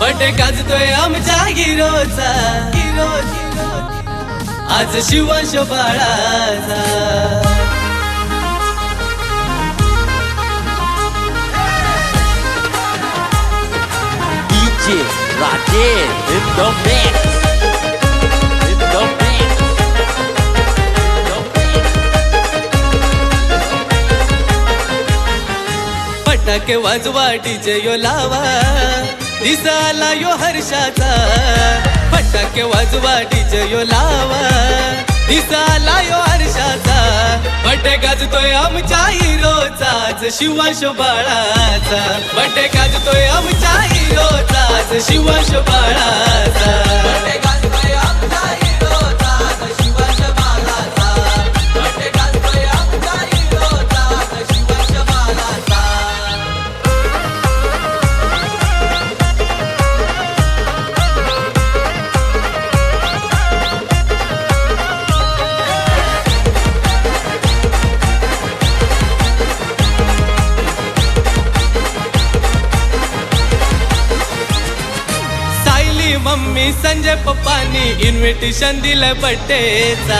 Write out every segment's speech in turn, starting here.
बटे गाजतोय आमच्या हिरोचा हिरो आज शिवांश बाळाचा DJ Rajesh in the mix. In the mix. In the mix. फटाके वाजवा डीजे यो लावा दिसाला यो हर्षाचा. फटाके वाजवा डीजे यो लावा. दिसाला यो हर्षाचा. बटे गाजतोय आमच्या हिरोचाच शिवाश बाळाचा बटे गाजतोय आमच्या हिरोचाच शिवाश बाळाचा सायली संजय पप्पानी इन्व्हिटेशन दिलं बड्डेचा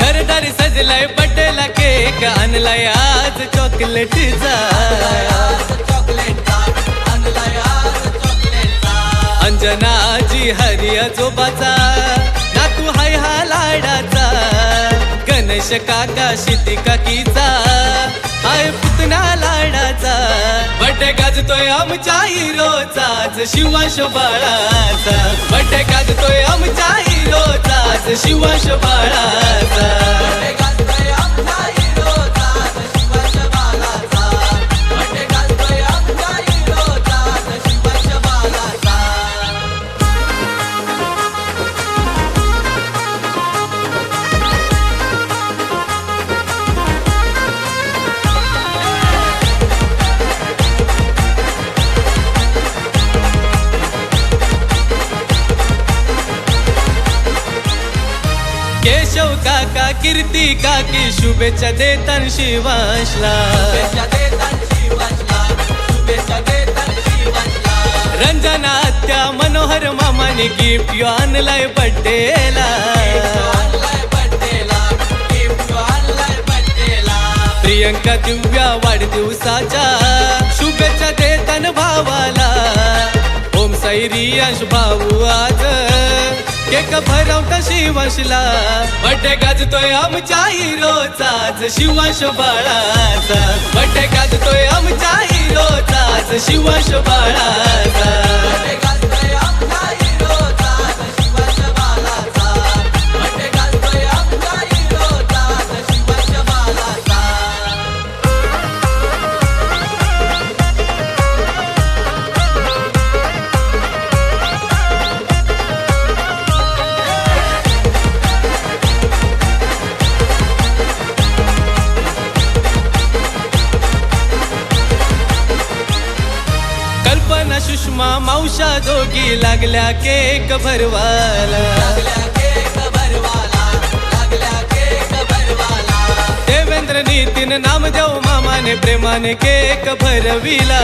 घरदारी सजलाय बड्डेला केक आणलाय आज चॉकलेटचा अंजनाजी हरी आजोबाचा नातू हाय हा लाडाचा गणेश काका शिती काकीचा आय पुतना लाडाचा. बड्डे गाजतोय आमच्या हिरोचा. आज शिवांश बाळाचा. बड्डे गाजतोय आमच्या हिरोचा. आज शिवांश केशव काका कीर्ती काकी शुभेच्छा देतान शिवांशला. रंजना आत्या मनोहर मामाने गिफ्ट यो आणलाय बड्डेला प्रियंका दिव्या वाढदिवसाच्या शुभेच्छा देतान भावाला. ओम साई रियांश भाऊ आज. केक भरवता शिवांशला. बड्डे गाजतोय आमच्या हिरोचाच शिवाश बाळाचा. बड्डे गाजतोय आमच्या हिरोचाच शिवाश शिवांश सुषमा मावशा दोघी लागल्या केक भरवाला देवेंद्र नितीन नामदेव मामाने प्रेमाने केक भरविला.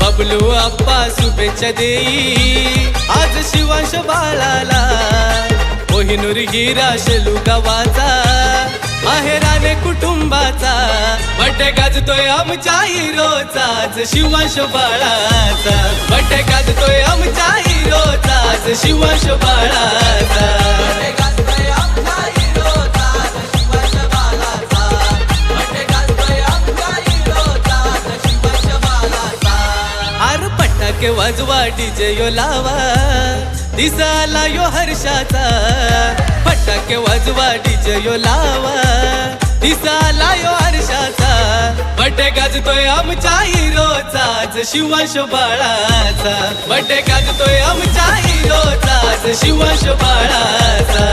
बबलू आप्पा शुभेच्छा देई. आज शिवांश बाळाला. कोहिनूर हिरा शेलू गावाचा. आहेराने कुटुंबाचा बड्डे गाजतोय आमच्या हिरोचाच शिवाश बाळाचा. बड्डे गाजतोय आमच्या हिरोचाच शिवाश बाळाचा. वाजवा डीजे यो लावा. दिसाला यो हर्षाचा. फटाके वाजवा डीजे यो लावा. दिसाला यो हर्षाचा बड्डे गाजतोय आमच्या हिरोचा. आज शिवांश बाळाचा बड्डे गाजतोय आमच्या हिरोचा. आज शिवांश बाळाचा